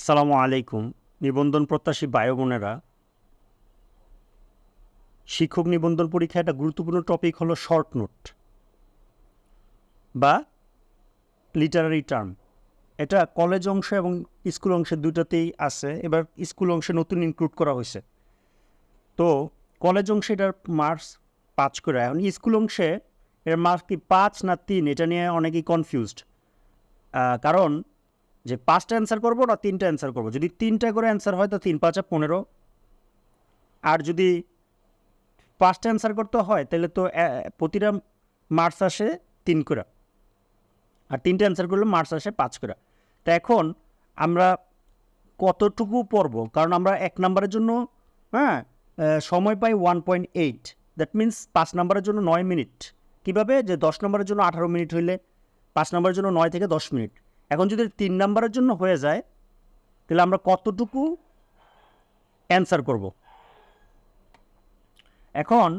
আসসালামু আলাইকুম, নিবন্ধন প্রত্যাশী ভাই বোনেরা। শিক্ষক নিবন্ধন পরীক্ষা একটা গুরুত্বপূর্ণ টপিক হলো শর্ট নোট বা লিটারারি টার্ম এটা কলেজ অংশ এবং স্কুল অংশে দুটাতেই আছে। এবার স্কুল অংশে নতুন ইনক্লুড করা হয়েছে। তো কলেজ অংশে এটার মার্কস পাঁচ করে। এখন স্কুল অংশে এর মার্কস কি পাঁচ না তিন? এটা নিয়ে অনেকেই কনফিউজড কারণ যে পাঁচটা অ্যান্সার করব না তিনটা অ্যান্সার করব? যদি তিনটা করে অ্যান্সার হয় তো তিন, পাঁচা পনেরো। আর যদি পাঁচটা অ্যান্সার করতে হয়, তাহলে তো প্রতিটা মার্কস আসে তিন করে। আর তিনটে অ্যান্সার করলে মার্কস আসে পাঁচ করে। তা এখন আমরা কতটুকু পড়ব? কারণ আমরা এক নম্বরের জন্য হ্যাঁ সময় পাই one point eight that means পাঁচ নম্বরের জন্য নয় মিনিট। কীভাবে? যে দশ নম্বরের জন্য আঠারো মিনিট হইলে, পাঁচ নম্বরের জন্য নয় থেকে দশ মিনিট। এখন যদি তিন নম্বরের জন্য হয়ে যায়, তাহলে আমরা কতটুকু অ্যান্সার করব? এখন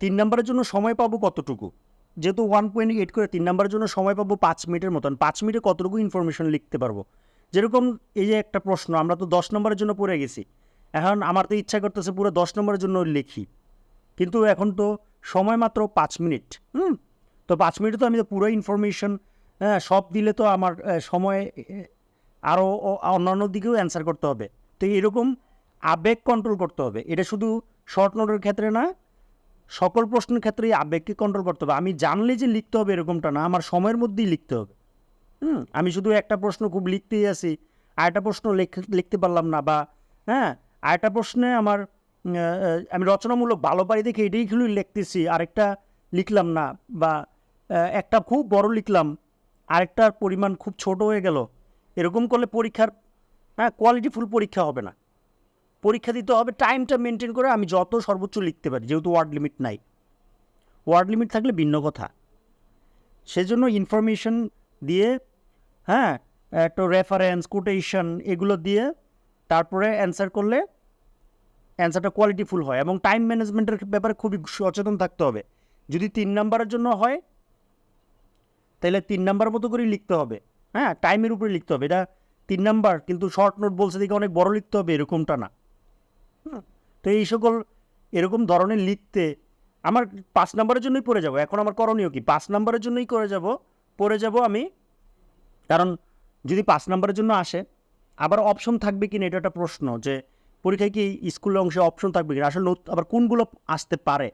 তিন নম্বরের জন্য সময় পাবো কতটুকু? যেহেতু ওয়ান পয়েন্ট এইট করে তিন নম্বরের জন্য সময় পাবো পাঁচ মিনিটের মতন। পাঁচ মিনিটে কতটুকু ইনফরমেশন লিখতে পারব? যেরকম এই যে একটা প্রশ্ন, আমরা তো দশ নম্বরের জন্য পড়ে গেছি। এখন আমার তো ইচ্ছা করতেছে পুরো দশ নম্বরের জন্য লিখি। কিন্তু এখন তো সময় মাত্র পাঁচ মিনিট, হুম? তো পাঁচ মিনিটে তো আমি তো পুরো ইনফরমেশন হ্যাঁ সব দিলে তো আমার সময় আরও অন্যান্য দিকেও অ্যান্সার করতে হবে। তো এরকম আবেগ কন্ট্রোল করতে হবে। এটা শুধু শর্ট নোটের ক্ষেত্রে না, সকল প্রশ্নের ক্ষেত্রেই আবেগকে কন্ট্রোল করতে হবে। আমি জানলে যে লিখতে হবে এরকমটা না, আমার সময়ের মধ্যেই লিখতে হবে। হুম, আমি শুধু একটা প্রশ্ন খুব লিখতেই আছি আরেকটা প্রশ্ন লেখ- লিখতে পারলাম না, বা হ্যাঁ আরেকটা প্রশ্নে আমার আমি রচনামূলক ভালো পারি দেখে এটাই খালি লিখতেছি, আরেকটা লিখলাম না, বা একটা খুব বড় লিখলাম আরেকটার পরিমাণ খুব ছোট হয়ে গেল। এরকম করলে পরীক্ষার হ্যাঁ কোয়ালিটিফুল পরীক্ষা হবে না। পরীক্ষা দিতে হবে টাইমটা মেনটেন করে আমি যত সর্বোচ্চ লিখতে পারি, যেহেতু ওয়ার্ড লিমিট নাই। ওয়ার্ড লিমিট থাকলে ভিন্ন কথা। সেজন্য ইনফরমেশন দিয়ে হ্যাঁ একটা রেফারেন্স কোটেশন এগুলো দিয়ে তারপরে অ্যান্সার করলে অ্যান্সারটা কোয়ালিটিফুল হয় এবং টাইম ম্যানেজমেন্টের ব্যাপারে খুবই সচেতন থাকতে হবে। যদি তিন নাম্বারের জন্য হয় তাহলে তিন নাম্বার মতো করেই লিখতে হবে। হ্যাঁ টাইমের উপরে লিখতে হবে। এটা তিন নাম্বার, কিন্তু শর্ট নোট বলছে দিকে অনেক বড় লিখতে হবে এরকমটা না। তো এই সকল এরকম ধরনের লিখতে আমার পাঁচ নাম্বারের জন্যই পড়ে যাব। এখন আমার করণীয় কি? পাঁচ নাম্বারের জন্যই করে যাব, পড়ে যাব আমি। কারণ যদি পাঁচ নাম্বারের জন্য আসে, আবার অপশন থাকবে কি না এটা একটা প্রশ্ন যে পরীক্ষায় কি স্কুলের অংশে অপশন থাকবে কি না আসলে আবার কোনগুলো আসতে পারে?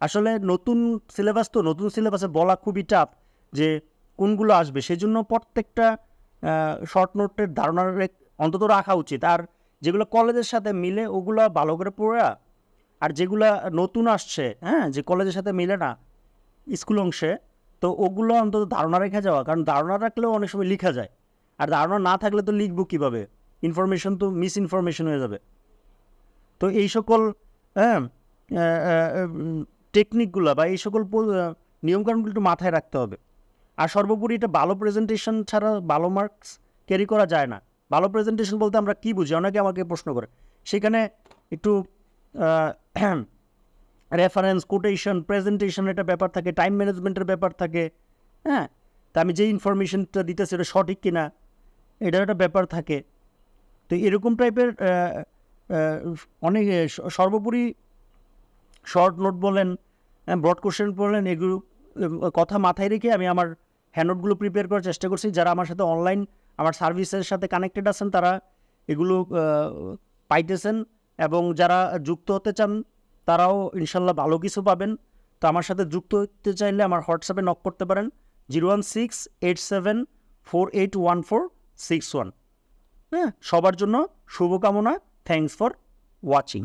আসলে নতুন সিলেবাস তো, নতুন সিলেবাসে বলা খুবই টাফ যে কোনগুলো আসবে, সেজন্য প্রত্যেকটা শর্ট নোটের ধারণা অন্তত রাখা উচিত। আর যেগুলো কলেজের সাথে মিলে, ওগুলো ভালো করে পড়া আর যেগুলো নতুন আসছে হ্যাঁ যে কলেজের সাথে মিলে না, স্কুল অংশে, তো ওগুলো অন্তত ধারণা রেখে যাওয়া। কারণ ধারণা রাখলেও অনেক সময় লেখা যায়। আর ধারণা না থাকলে তো লিখব কীভাবে? ইনফরমেশন তো মিস ইনফরমেশন হয়ে যাবে। তো এই সকল হ্যাঁ টেকনিকগুলো বা এই সকল নিয়মকানুনগুলো একটু মাথায় রাখতে হবে। আর সর্বোপরি এটা ভালো প্রেজেন্টেশন ছাড়া ভালো মার্কস ক্যারি করা যায় না। ভালো প্রেজেন্টেশন বলতে আমরা কী বুঝি? অনেকে আমাকে প্রশ্ন করে। সেখানে একটু রেফারেন্স কোটেশন প্রেজেন্টেশন একটা ব্যাপার থাকে টাইম ম্যানেজমেন্টের ব্যাপার থাকে হ্যাঁ? তা আমি যে ইনফরমেশনটা দিতেছি এটা সঠিক কিনা এটার একটা ব্যাপার থাকে। তো এরকম টাইপের অনেক, সর্বোপরি শর্ট নোট বলেন ব্রড কোশ্চেন বলেন, এগুলো কথা মাথায় রেখে আমি আমার হ্যান্ডনোটগুলো প্রিপেয়ার করার চেষ্টা করছি। যারা আমার সাথে অনলাইন আমার সার্ভিসের সাথে কানেক্টেড আছেন তারা এগুলো পাইতেছেন এবং যারা যুক্ত হতে চান তারাও ইনশাল্লাহ ভালো কিছু পাবেন। তো আমার সাথে যুক্ত হতে চাইলে আমার হোয়াটসঅ্যাপে নক করতে পারেন। Zero one six eight seven four eight one four six one. হ্যাঁ সবার জন্য শুভকামনা। Thanks for watching